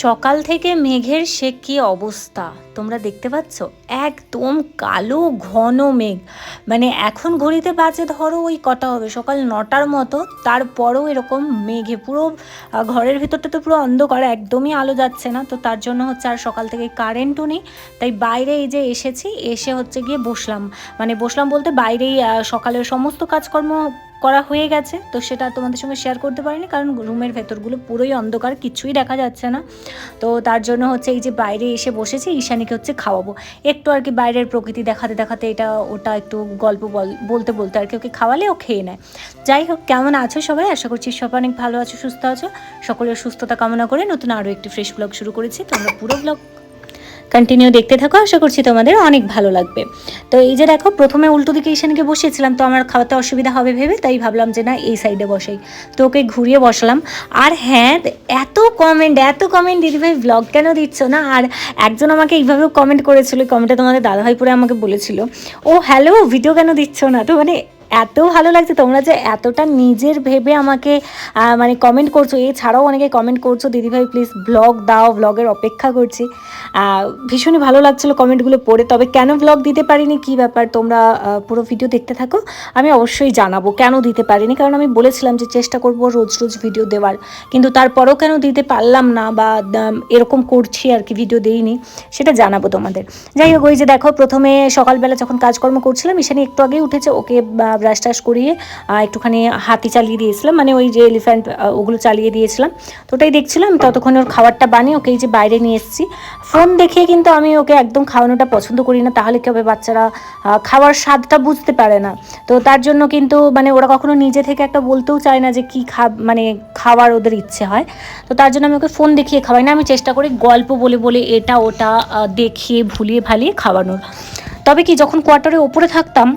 সকাল থেকে মেঘের সে কি অবস্থা? তোমরা দেখতে পাচ্ছ? একদম কালো, ঘন মেঘ। মানে এখন ঘড়িতে বাজে ধরো ওই কটা হবে, সকাল নটার মতো। তারপরেও এরকম মেঘে পুরো ঘরের ভিতরটা তো পুরো অন্ধকার, একদমই আলো যাচ্ছে না। তো তার জন্য হচ্ছে আর সকাল থেকে কারেন্টও নেই। তাই বাইরে এই যে এসেছি, এসে হচ্ছে গিয়ে বসলাম। মানে বসলাম বলতে বাইরেই সকালের সমস্ত কাজকর্ম করা হয়ে গেছে। তো সেটা তোমাদের সঙ্গে শেয়ার করতে পারিনি কারণ রুমের ভেতরগুলো পুরোই অন্ধকার, কিছুই দেখা যাচ্ছে না। তো তার জন্য হচ্ছে এই যে বাইরে এসে বসেছি, ঈশানীকে হচ্ছে খাওয়াবো। একটু আর কি বাইরের প্রকৃতি দেখাতে দেখাতে এটা, ওটা একটু গল্প বল- বলতে বলতে আর কি ওকে খাওয়ালে ও খেয়ে নেয়। যাই হোক, কেমন আছো সবাই? আশা করছি সব অনেক ভালো আছো, সুস্থ আছো। সকলের সুস্থতা কামনা করে নতুন আরও একটি ফ্রেশ ব্লগ শুরু করেছি। তোমরা পুরো ব্লগ কন্টিনিউ দেখতে থাকো, আশা করছি তোমাদের অনেক ভালো লাগবে। তো এই যে দেখো, প্রথমে উল্টো দিকে ঈশানীকে বসিয়েছিলাম, তো আমার খাওয়াতে অসুবিধা হবে ভেবে, তাই ভাবলাম যে না, এই সাইডে বসাই। তো ওকে ঘুরিয়ে বসালাম। আর হ্যাঁ এত কমেন্ট এত কমেন্ট দিদিভাই ব্লগ কেন দিচ্ছ না? আর একজন আমাকে এইভাবেও কমেন্ট করেছিল কমেন্টে তোমাদের দাদাভাই পরে আমাকে বলেছিল। ও হ্যালো ভিডিও কেন দিচ্ছ না? তো মানে এত ভালো লাগছে, তোমরা যে এতটা নিজের ভেবে আমাকে মানে কমেন্ট করছ। এছাড়াও অনেকে কমেন্ট করছ, দিদিভাই প্লিজ ব্লগ দাও ব্লগের অপেক্ষা করছি। ভীষণই ভালো লাগছিল কমেন্টগুলো পড়ে। তবে কেন ব্লগ দিতে পারিনি, কি ব্যাপার? তোমরা পুরো ভিডিও দেখতে থাকো। আমি অবশ্যই জানাব কেন দিতে পারিনি। কারণ আমি বলেছিলাম যে চেষ্টা করব রোজ রোজ ভিডিও দেওয়ার। কিন্তু তারপরেও কেন দিতে পারলাম না বা এরকম করছি আর কি ভিডিও দেইনি, সেটা জানাব তোমাদের। যাই হোক, ওই যে দেখো, প্রথমে সকালবেলা যখন কাজকর্ম করছিলাম ইশানি একটু আগেই উঠেছে। ওকে ব্রাশ টাশ করিয়ে একটুখানি হাতি চালিয়ে দিয়েছিলাম মানে ওই যে এলিফ্যান্ট ওগুলো চালিয়ে দিয়েছিলাম। তো ওটাই দেখছিলাম, ততক্ষণে ওর খাবারটা বানিয়ে ওকে এই যে বাইরে নিয়ে এসেছি। ফোন দেখে কিন্তু আমি ওকে একদম খাওয়ানোটা পছন্দ করি না, তাহলে কি হবে বাচ্চারা খাওয়ার স্বাদটা বুঝতে পারে না। তো তার জন্য কিন্তু মানে ওরা কখনো নিজে থেকে একটা বলতেও চায় না যে কি খা মানে খাওয়ার ওদের ইচ্ছে হয়। তো তার জন্য আমি ওকে ফোন দেখিয়ে খাওয়াই না, আমি চেষ্টা করি গল্প বলে বলে এটা ওটা দেখিয়ে, ভুলিয়ে ভালিয়ে খাওয়ানোর। তবে কি যখন কোয়ার্টারে ওপরে থাকতাম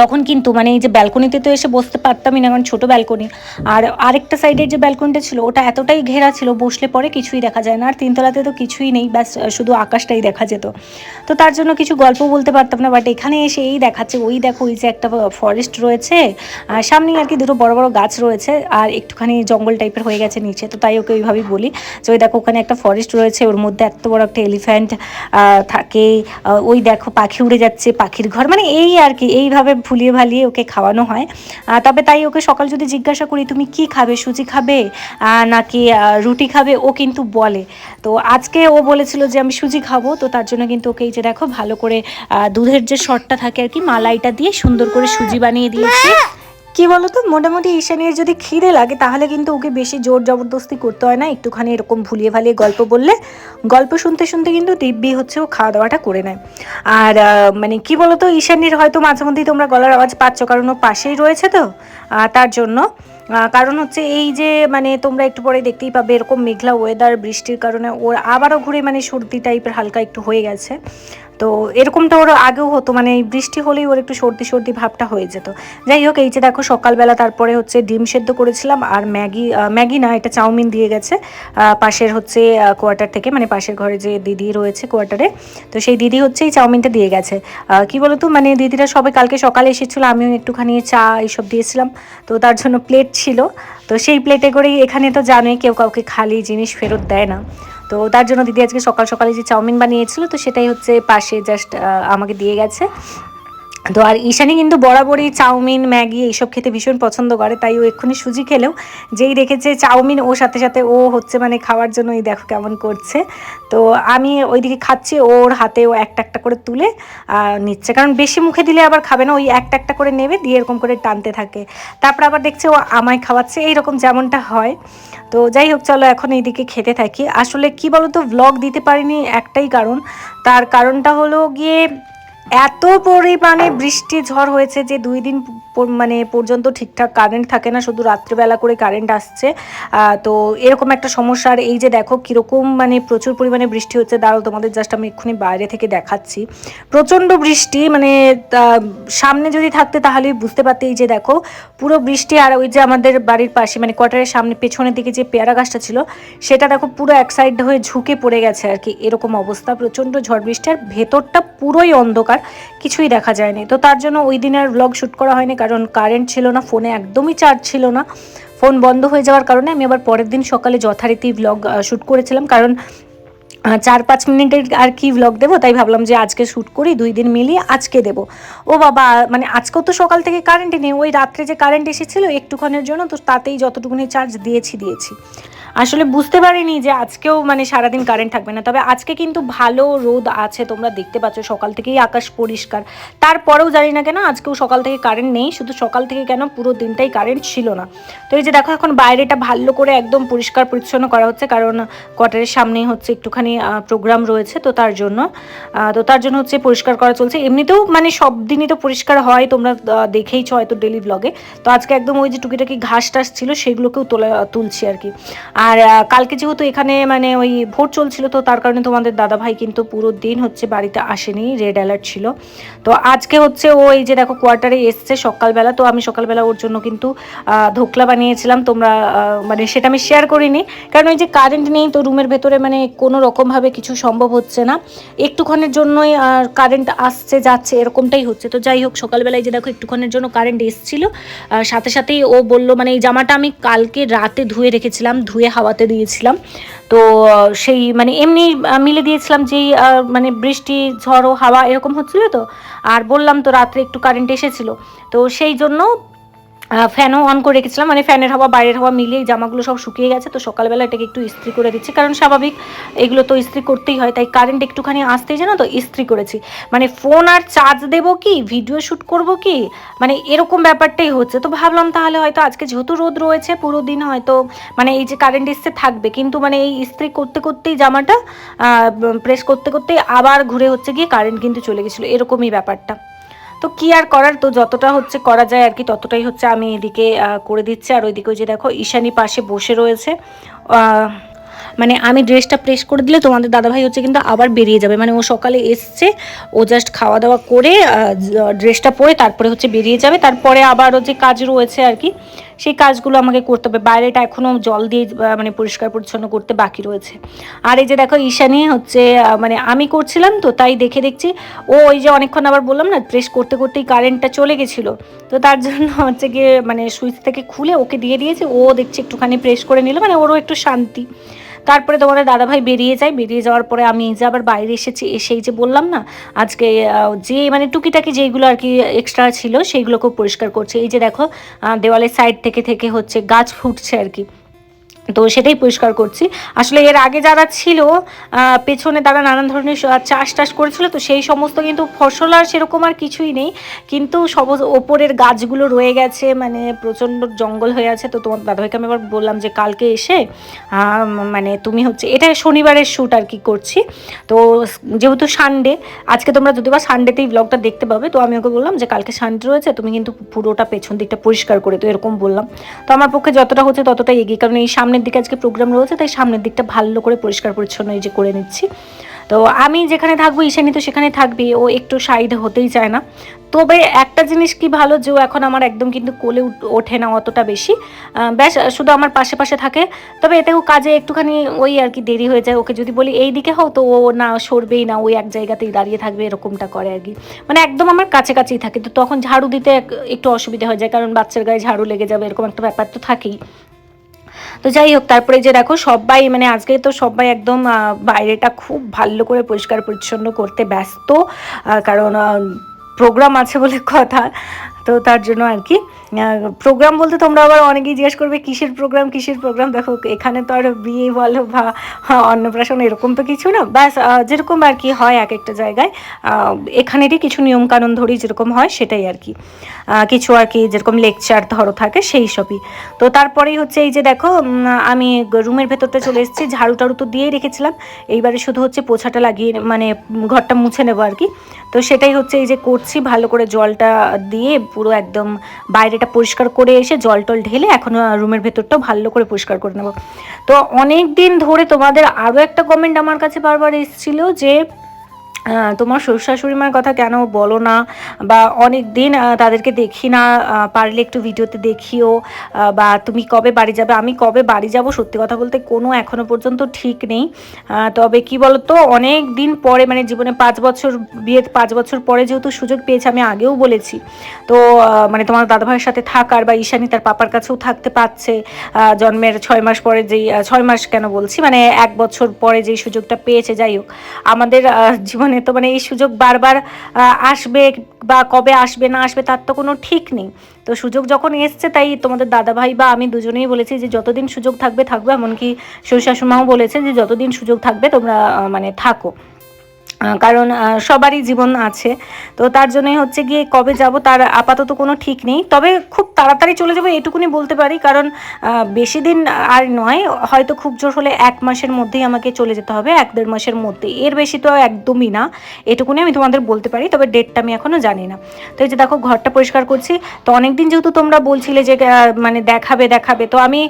তখন কিন্তু মানে এই যে ব্যালকনিতে তো এসে বসতে পারতামই না, কারণ ছোটো ব্যালকনি আর আরেকটা সাইডের যে ব্যালকনিটা ছিল, ওটা এতটাই ঘেরা ছিল, বসলে পরে কিছুই দেখা যায় না। আর তিনতলাতে তো কিছুই নেই, ব্যাস, শুধু আকাশটাই দেখা যেত। তো তার জন্য কিছু গল্প বলতে পারতাম না বাট এখানে এসে এই দেখাচ্ছে, ওই দেখো, ওই যে একটা ফরেস্ট রয়েছে, আর সামনেই আর কি দুটো বড় বড় গাছ রয়েছে, আর একটুখানি জঙ্গল টাইপের হয়ে গেছে নিচে, তো তাই ওকে ওইভাবেই বলি যে, ওই দেখো, ওখানে একটা ফরেস্ট রয়েছে, ওর মধ্যে এত বড় একটা এলিফ্যান্ট থাকে। ওই দেখো, পাখি উড়ে যাচ্ছে, পাখির ঘর মানে এই আর কি, এইভাবে ভুলিয়ে ভালিয়ে ওকে খাওয়ানো হয়। তবে তাই ওকে সকাল যদি জিজ্ঞাসা করি, তুমি কি খাবে? সুজি খাবে? নাকি রুটি খাবে? ও কিন্তু বলে। তো আজকে ও বলেছিল যে, আমি সুজি খাব। তো তার জন্য কিন্তু ওকে এই যে দেখো ভালো করে দুধের যে শটটা থাকে আর কি, মালাইটা দিয়ে সুন্দর করে সুজি বানিয়ে দিয়েছি। কি বলতো? মোটামুটি ঈশানের যদি খিদে লাগে, তাহলে কিন্তু ওকে বেশি জোর জবরদস্তি করতে হয় না। একটুখানি এরকম ভুলিয়ে ভালিয়ে গল্প বললে, গল্প শুনতে শুনতে কিন্তু দিব্যি হচ্ছে ও খাওয়া দাওয়াটা করে নেয়। আর মানে কি বলতো, ঈশানীর হয়তো মাঝে মধ্যেই তোমরা গলার আওয়াজ পাচ্ছ, কারণ ও পাশেই রয়েছে তো তার জন্য। কারণ হচ্ছে এই যে মানে তোমরা একটু পরে দেখতেই পাবে, এরকম মেঘলা ওয়েদার বৃষ্টির কারণে ওর আবারও ঘুরে মানে সর্দি টাইপের হালকা একটু হয়ে গেছে। তো এরকমটা ওর আগেও হতো মানে বৃষ্টি হলেই ওর একটু সর্দি সর্দি ভাবটা হয়ে যেত। যাই হোক, এই যে দেখো, সকালবেলা তারপরে হচ্ছে ডিম সেদ্ধ করেছিলাম আর ম্যাগি ম্যাগি না, এটা চাউমিন দিয়ে গেছে পাশের হচ্ছে কোয়ার্টার থেকে মানে পাশের ঘরে যে দিদি রয়েছে কোয়ার্টারে, তো সেই দিদি হচ্ছে এই চাউমিনটা দিয়ে গেছে। কি বলতো মানে দিদিরা সবাই কালকে সকালে এসেছিল, আমিও একটুখানি চা এইসব দিয়েছিলাম, তো তার জন্য প্লেট ছিল, তো সেই প্লেটে করেই এখানে তো জানোই কেউ কাউকে খালি জিনিস ফেরত দেয় না। তো তার জন্য দিদি আজকে সকাল সকালে যে চাউমিন বানিয়েছিল, তো সেটাই হচ্ছে পাশে জাস্ট আমাকে দিয়ে গেছে। তো আর ঈশানি কিন্তু বরাবরই চাউমিন, ম্যাগি এইসব খেতে ভীষণ পছন্দ করে, তাই ও এক্ষুনি সুজি খেলেও যেই দেখেছে চাউমিন, ও সাথে সাথে ও হচ্ছে মানে খাওয়ার জন্য এই দেখো কেমন করছে। তো আমি ওইদিকে খাচ্ছি, ওর হাতে ও একটা একটা করে তুলে নিচ্ছে। কারণ বেশি মুখে দিলে আবার খাবে না, ওই একটা একটা করে নেবে, দিয়ে এরকম করে টানতে থাকে। তারপর আবার দেখছে ও আমায় খাওয়াচ্ছে, এইরকম যেমনটা হয়। তো যাই হোক, চলো এখন এইদিকে খেতে থাকি। আসলে কি বলতো ভ্লগ দিতে পারিনি একটাই কারণ। তার কারণটা হলো গিয়ে এত পরিমাণে বৃষ্টি, ঝড় হয়েছে যে দুই দিন মানে পর্যন্ত ঠিকঠাক কারেন্ট থাকে না, শুধু রাত্রিবেলা করে কারেন্ট আসছে। তো এরকম একটা সমস্যা। আর এই যে দেখো, কীরকম মানে প্রচুর পরিমাণে বৃষ্টি হচ্ছে, দাঁড়াও তোমাদের জাস্ট আমি এক্ষুনি বাইরে থেকে দেখাচ্ছি। প্রচণ্ড বৃষ্টি মানে সামনে যদি থাকতে তাহলে বুঝতে পারতে এই যে দেখো, পুরো বৃষ্টি আর ওই যে আমাদের বাড়ির পাশে মানে কোয়ার্টারের সামনে পেছনের দিকে যে পেয়ারা গাছটা ছিল, সেটা দেখো পুরো এক সাইড হয়ে ঝুঁকে পড়ে গেছে আর কি। এরকম অবস্থা, প্রচণ্ড ঝড় বৃষ্টি, আর ভেতরটা পুরোই অন্ধকার। কিছুই দেখা যায়নি। তো তার জন্য ওই দিন আর ব্লগ শ্যুট করা হয়নি, কারণ কারেন্ট ছিল না ফোনে একদমই চার্জ ছিল না। ফোন বন্ধ হয়ে যাওয়ার কারণে আমি আবার পরের দিন সকালে যথারীতি ব্লগ শ্যুট করেছিলাম, কারণ চার পাঁচ মিনিটের আর কি ব্লগ দেবো, তাই ভাবলাম যে আজকে শ্যুট করি, দুই দিন মিলিয়ে আজকে দেবো। ও বাবা মানে আজকেও তো সকাল থেকে কারেন্টই নেই, ওই রাত্রে যে কারেন্ট এসেছিল একটুক্ষণের জন্য, তো তাতেই যতটুকুনি চার্জ দিয়েছি দিয়েছি। আসলে বুঝতে পারিনি যে আজকেও মানে সারাদিন কারেন্ট থাকবে না, তবে আজকে কিন্তু ভালো রোদ আছে, তোমরা দেখতে পাচ্ছ, সকাল থেকেই আকাশ পরিষ্কার। তারপরেও জানি না কেন, আজকেও সকাল থেকে কারেন্ট নেই, শুধু সকাল থেকে কেন পুরো দিনটাই কারেন্ট ছিল না। তো এই যে দেখো, এখন বাইরেটা ভালো করে একদম পরিষ্কার পরিচ্ছন্ন করা হচ্ছে, কারণ কোয়ার্টারের সামনেই হচ্ছে একটুখানি প্রোগ্রাম রয়েছে, তো তার জন্য তো তার জন্য হচ্ছে পরিষ্কার করা চলছে। এমনিতেও মানে সব দিনই তো পরিষ্কার হয়, তোমরা দেখেইছো হয়তো ডেলি ব্লগে তো আজকে একদম ওই যে টুকিটাকি ঘাস টাস ছিল, সেগুলোকেও তোলা, তুলছি আর কি। আর কালকে যেহেতু এখানে মানে ওই ভোট চলছিল, তো তার কারণে তোমাদের দাদা ভাই কিন্তু পুরো দিন হচ্ছে বাড়িতে আসেনি রেড অ্যালার্ট ছিল। তো আজকে হচ্ছে ও এই যে দেখো কোয়ার্টারে এসছে সকালবেলা, তো আমি সকালবেলা ওর জন্য কিন্তু ধোকলা বানিয়েছিলাম, তোমরা মানে সেটা আমি শেয়ার করিনি। কারণ ওই যে কারেন্ট নেই, তো রুমের ভেতরে মানে কোনো রকমভাবে কিছু সম্ভব হচ্ছে না। একটুক্ষণের জন্যই কারেন্ট আসছে, যাচ্ছে, এরকমটাই হচ্ছে। তো যাই হোক, সকালবেলায় যে দেখো একটুক্ষণের জন্য কারেন্ট এসছিল। সাথে সাথেই ও বলল মানে এই জামাটা আমি কালকে রাতে ধুয়ে রেখেছিলাম, ধুয়ে হাওয়াতে দিয়েছিলাম। তো সেই মানে এমনি মিলে দিয়েছিলাম যেই মানে বৃষ্টি, ঝড়ো, হাওয়া এরকম হচ্ছিল তো। আর বললাম তো রাত্রে একটু কারেন্ট এসেছিল। তো সেই জন্য ফ্যানও অন করে রেখেছিলাম। মানে ফ্যানের হাওয়া, বাইরের হাওয়া মিলিয়ে জামাগুলো সব শুকিয়ে গেছে। তো সকালবেলা এটাকে একটু ইস্ত্রি করে দিচ্ছি। কারণ স্বাভাবিক এগুলো তো ইস্ত্রি করতেই হয়, তাই কারেন্ট একটুখানি আসতেই জানো তো, ইস্ত্রি করেছি। মানে ফোন আর চার্জ দেবো কি ভিডিও শ্যুট করব কি? মানে এরকম ব্যাপারটাই হচ্ছে। তো ভাবলাম তাহলে হয়তো আজকে যেহেতু রোদ রয়েছে, পুরো দিন হয়তো মানে এই যে কারেন্ট এসছে থাকবে। কিন্তু মানে এই ইস্ত্রি করতে করতেই জামাটা প্রেস করতে করতেই আবার ঘুরে হচ্ছে গিয়ে কারেন্ট কিন্তু চলে গেছিল। এরকমই ব্যাপারটা। তো কি আর করার? তো যতটা হচ্ছে করা যায় আর কি, ততটাই হচ্ছে আমি এদিকে করে দিচ্ছি। আর ওইদিকে ওই যে দেখো, ঈশানি পাশে বসে রয়েছে। মানে আমি ড্রেসটা প্রেস করে দিলে তোমাদের দাদাভাই হচ্ছে কিন্তু আবার বেরিয়ে যাবে। মানে ও সকালে এসছে, ও জাস্ট খাওয়া দাওয়া করে ড্রেসটা পরে তারপরে হচ্ছে বেরিয়ে যাবে। তারপরে আবারও যে কাজ রয়েছে আর কি, সেই কাজগুলো আমাকে করতে হবে। বাইরেটা এখনও জল দিয়ে মানে পরিষ্কার পরিচ্ছন্ন করতে বাকি রয়েছে। আর এই যে দেখো ঈশানি হচ্ছে মানে আমি করছিলাম তো তাই দেখে দেখছি, ও ওই যে অনেকক্ষণ আবার বললাম না প্রেস করতে করতেই কারেন্টটা চলে গেছিল। তো তার জন্য হচ্ছে গিয়ে মানে সুইচ থেকে খুলে ওকে দিয়ে দিয়েছে। ও দেখছি একটুখানি প্রেস করে নিল মানে ওরও একটু শান্তি। তারপরে তোমাদের দাদাভাই বেরিয়ে যায়। বেরিয়ে যাওয়ার পরে আমি যে আবার বাইরে এসেছি, এসেই যে বললাম না, আজকে যে মানে টুকিটাকি যেইগুলো আর কি এক্সট্রা ছিল, সেইগুলোকেও পরিষ্কার করছে। এই যে দেখো দেওয়ালের সাইড থেকে থেকে হচ্ছে গাছ ফুটছে আর কি। তো সেটাই পরিষ্কার করছি। আসলে এর আগে যারা ছিল পেছনে তারা নানান ধরনের চাষ টাস করেছিল, তো সেই সমস্ত কিন্তু ফসল আর সেরকম আর কিছুই নেই। কিন্তু সব ওপরের গাছগুলো রয়ে গেছে মানে প্রচণ্ড জঙ্গল হয়ে আছে। তো তোমার দাদাভাইকে আমি আবার বললাম যে, কালকে এসে মানে তুমি হচ্ছে, এটা শনিবারের শ্যুট আর কি করছি। তো যেহেতু সানডে আজকে তোমরা যদি বা সানডেতেই ব্লগটা দেখতে পাবে, তো আমি ওকে বললাম যে, কালকে সানডে রয়েছে, তুমি কিন্তু পুরোটা পেছন দিকটা পরিষ্কার করে, তো এরকম বললাম। তো আমার পক্ষে যতটা হচ্ছে ততটাই এগিয়ে, কারণ এই সামনের দিকে আজকে প্রোগ্রাম রয়েছে, তাই সামনের দিকটা ভালো করে পরিষ্কার পরিচ্ছন্ন এই যে করে নিচ্ছি। তো আমি যেখানে থাকব, ঈশানি তো সেখানে থাকবে, ও একটু সাইড হতেই চায় না। তবে একটা জিনিস কি ভালো, যে এখন আমার একদম কিন্তু কোলে ওঠে না অতটা বেশি। ব্যাস, শুধু আমার পাশে পাশে থাকে। তবে এতেও কাজে একটুখানি ওই আর কি দেরি হয়ে যায়। ওকে যদি বলি, এই দিকে হও, তো ও না সরবেই না, ওই এক জায়গাতেই দাঁড়িয়ে থাকবে, এরকমটা করে আর কি। মানে একদম আমার কাছে কাছেই থাকে। তো তখন ঝাড়ু দিতে একটু অসুবিধা হয়ে যায়, কারণ বাচ্চার গায়ে ঝাড়ু লেগে যাবে, এরকম একটা ব্যাপার তো থাকেই। তো যাই হোক, তারপরে যে দেখো সবাই মানে আজকে তো সবাই একদম বাইরেটা খুব ভালো করে পরিষ্কার পরিচ্ছন্ন করতে ব্যস্ত কারণ প্রোগ্রাম আছে বলে কথা, তো তার জন্য আর কি। প্রোগ্রাম বলতে তোমরা আবার অনেকেই জিজ্ঞেস করবে, কিসের প্রোগ্রাম কিসের প্রোগ্রাম দেখো, এখানে তো আর বিয়ে বলো বা অন্নপ্রাশন এরকম তো কিছু না। ব্যাস যেরকম আর কি হয় এক একটা জায়গায় এখানেরই কিছু নিয়মকানুন ধরি যেরকম হয় সেটাই আর কি। কিছু আর কি যেরকম লেকচার ধরো থাকে সেই সবই। তো তারপরেই হচ্ছে এই যে দেখো আমি রুমের ভেতরটা চলে এসেছি, ঝাড়ু টাড়ু তো দিয়েই রেখেছিলাম। এইবারে শুধু হচ্ছে পোছাটা লাগিয়ে মানে ঘরটা মুছে নেব আর কি। তো সেটাই হচ্ছে এই যে করছি, ভালো করে জলটা দিয়ে পুরো একদম বাইরেটা পরিষ্কার করে এসে জল টল ঢেলে এখন রুমের ভেতরটাও ভালো করে পরিষ্কার করে নেব। তো অনেক দিন ধরে তোমাদের আরও একটা কমেন্ট আমার কাছে বারবার এসেছিল যে তোমার শ্বশুর শাশুড়িমার কথা কেন বলো না? বা অনেক দিন তাদেরকে দেখি না পারলে একটু ভিডিওতে দেখিও বা তুমি কবে বাড়ি যাবে? আমি কবে বাড়ি যাব? সত্যি কথা বলতে কোনো এখনও পর্যন্ত ঠিক নেই। তবে কি বলতো, অনেক দিন পরে মানে জীবনে পাঁচ বছর বিয়ে পাঁচ বছর পরে যেহেতু সুযোগ পেয়েছে, আমি আগেও বলেছি। তো মানে তোমার দাদাভাইয়ের সাথে থাকার বা ঈশানি তার পাপার কাছেও থাকতে পাচ্ছে জন্মের ছয় মাস পরে যেই ছয় মাস কেন বলছি? মানে এক বছর পরে যেই সুযোগটা পেয়েছে, যাই হোক। আমাদের জীবনে তো মানে এই সুযোগ বারবার আসবে বা কবে আসবে, না আসবে তার তো কোনো ঠিক নেই। তো সুযোগ যখন এসছে তাই তোমাদের দাদাভাই বা আমি দুজনেই বলেছি যে যতদিন সুযোগ থাকবে থাকবে। এমনকি শ্বশুর শাশুমাও বলেছে যে যতদিন সুযোগ থাকবে তোমরা মানে থাকো। কারণ সবারই জীবন আছে। তো তার জন্যই হচ্ছে গিয়ে কবে যাব তার আপাতত কোনো ঠিক নেই। তবে খুব তাড়াতাড়ি চলে যাব এটুকুনি বলতে পারি, কারণ বেশি দিন আর নয়, হয়তো খুব জোর হলে এক মাসের মধ্যেই আমাকে চলে যেতে হবে, এক দেড় মাসের মধ্যে এর বেশি তো একদমই না, এটুকুনি আমি তোমাদের বলতে পারি, তবে ডেটটা আমি এখনও জানি না। তো এই যে দেখো, ঘরটা পরিষ্কার করছি। তো অনেকদিন যেহেতু তোমরা বলছিলে যে মানে দেখাবে দেখাবে। তো আমি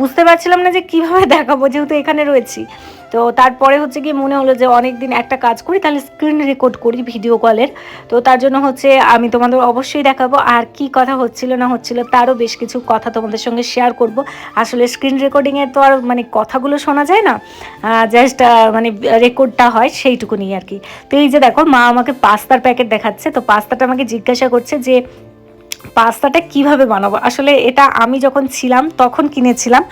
বুঝতে পারছিলাম না যে কীভাবে দেখাবো, যেহেতু এখানে রয়েছি। তো তারপরে হচ্ছে কি মনে হলো যে অনেক দিন একটা কাজ করি, তাহলে স্ক্রিন রেকর্ড করি ভিডিও কলের তো তার জন্য হচ্ছে আমি তোমাদের অবশ্যই দেখাবো, আর কি কথা হচ্ছিল না হচ্ছিল তারও বেশ কিছু কথা তোমাদের সঙ্গে শেয়ার করব। আসলে স্ক্রিন রেকর্ডিংয়ে তো আর মানে কথাগুলো শোনা যায় না জাস্ট মানে রেকর্ডটা হয় সেইটুকুনি আর কি। তো এই যে দেখো, মা আমাকে পাস্তার প্যাকেট দেখাচ্ছে, তো পাস্তাটা আমাকে জিজ্ঞাসা করছে যে পাস্তাটা কীভাবে বানাবো? আসলে এটা আমি যখন ছিলাম, তখন কিনেছিলাম।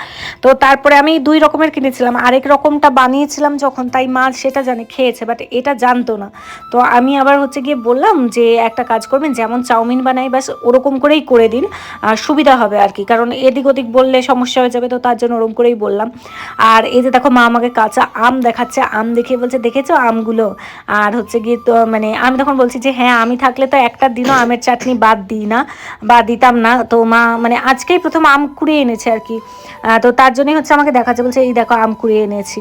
তো তারপরে আমি দুই রকমের কিনেছিলাম। আরেক রকমটা বানিয়েছিলাম যখন, তাই মা সেটা জানে, খেয়েছে বাট এটা জানতো না। তো আমি আবার হচ্ছে গিয়ে বললাম যে, একটা কাজ করবেন, যেমন চাউমিন বানাই বাস ওরকম করেই করে দিন। আর সুবিধা হবে আর কি, কারণ এদিক ওদিক বললে সমস্যা হয়ে যাবে, তো তার জন্য ওরকম করেই বললাম। আর এই যে দেখো, মা আমাকে কাঁচা আম দেখাচ্ছে, আম দেখে বলছে, দেখেছ আমগুলো? আর হচ্ছে গিয়ে তো মানে আমি তখন বলছি যে হ্যাঁ আমি থাকলে তো একটা দিনও আমের চাটনি বাদ দিই না। বা দিতাম না। তো মা মানে আজকেই প্রথম আম কুড়িয়ে এনেছে আর কি। তো তার জন্যই হচ্ছে আমাকে দেখাচ্ছে। বলছে, এই দেখো, আম কুড়িয়ে এনেছি।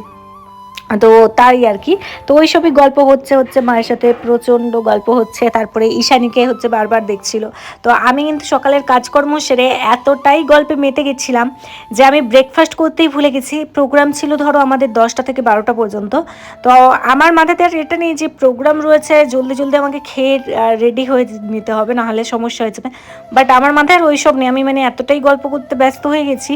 তো তাই আর কি। তো ওই সবই গল্প হচ্ছে হচ্ছে মায়ের সাথে প্রচণ্ড গল্প হচ্ছে, তারপরে ঈশানীকে হচ্ছে বারবার দেখছিল। তো আমি কিন্তু সকালের কাজকর্ম সেরে এতটাই গল্পে মেতে গেছিলাম যে আমি ব্রেকফাস্ট করতেই ভুলে গেছি। প্রোগ্রাম ছিল ধরো আমাদের দশটা থেকে বারোটা পর্যন্ত। তো আমার মাথাতে আর এটা নেই যে প্রোগ্রাম রয়েছে, জলদি জলদি আমাকে খেয়ে রেডি হয়ে নিতে হবে নাহলে সমস্যা হয়ে যাবে। বাট আমার মাথায় আর ওইসব নেই, আমি মানে এতটাই গল্প করতে ব্যস্ত হয়ে গেছি।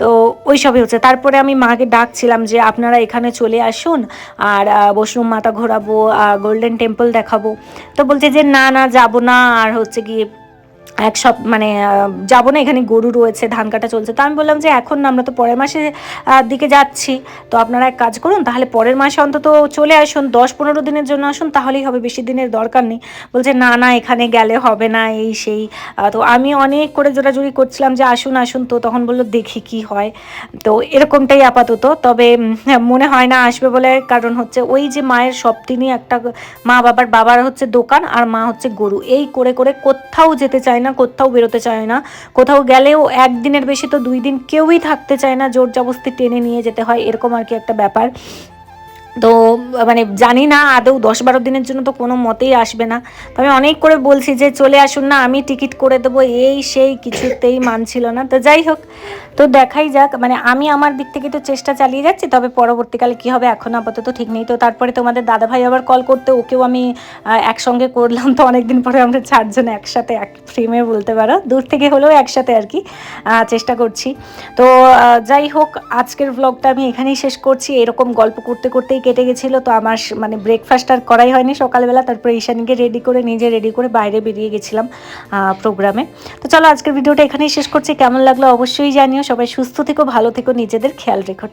তো ওইসবই হচ্ছে। তারপরে আমি মাকে ডাকছিলাম যে, আপনারা এখানে চলে আসুন আর বৈষ্ণব মাতা ঘোরাবো গোল্ডেন টেম্পল দেখাবো। তো বলছে যে, না না, যাব না। আর হচ্ছে গিয়ে এক সব মানে যাব না, এখানে গরু রয়েছে, ধান কাটা চলছে। তো আমি বললাম যে, এখন না, আমরা তো পরের মাসে দিকে যাচ্ছি। তো আপনারা এক কাজ করুন, তাহলে পরের মাসে অন্তত চলে আসুন, দশ পনেরো দিনের জন্য আসুন, তাহলেই হবে, বেশি দিনের দরকার নেই। বলছে, না না, এখানে গেলে হবে না, এই সেই। তো আমি অনেক করে জোরাজুরি করছিলাম যে, আসুন আসুন। তো তখন বলল, দেখি কি হয়। তো এরকমটাই আপাতত, তবে মনে হয় না আসবে বলে, কারণ হচ্ছে ওই যে মায়ের সবদিনই একটা মা বাবার বাবার হচ্ছে দোকান, আর মা হচ্ছে গরু। এই করে করে কোথাও যেতে চায় না, কোথাও বেরোতে চায় না। কোথাও গেলেও একদিনের বেশি তো দুই দিন কেউই থাকতে চায় না জোর জবস্তি টেনে নিয়ে যেতে হয়, এরকম আর কি একটা ব্যাপার। তো মানে জানি না আদৌ দশ বারো দিনের জন্য তো কোনো মতেই আসবে না। আমি অনেক করে বলছি যে, চলে আসুন না, আমি টিকিট করে দেবো। এই সেই কিছুতেই মানছিল না। তো যাই হোক, তো দেখাই যাক। মানে আমি আমার দিক থেকে তো চেষ্টা চালিয়ে যাচ্ছি, তবে পরবর্তীকালে কি হবে এখন আপাতত ঠিক নেই। তো তারপরে তোমাদের দাদাভাই আবার কল করতে, ওকেও আমি একসঙ্গে করলাম। তো অনেকদিন পরে আমরা চারজন একসাথে, এক ফ্রেমে বলতে পারো। দূর থেকে হলেও একসাথে আর কি চেষ্টা করছি। তো যাই হোক, আজকের ব্লগটা আমি এখানেই শেষ করছি। এরকম গল্প করতে করতেই কেটে গেছিল, তো আমার মানে ব্রেকফাস্ট আর করাই হয়নি সকালবেলা। তারপরে ঈশানীকে রেডি করে, নিজে রেডি করে বাইরে বেরিয়ে গেছিলাম প্রোগ্রামে তো চলো, আজকের ভিডিওটা এখানেই শেষ করছি। কেমন লাগল অবশ্যই জানিও। সবাই সুস্থ থেকো, ভালো থেকো, নিজেদের খেয়াল রেখো।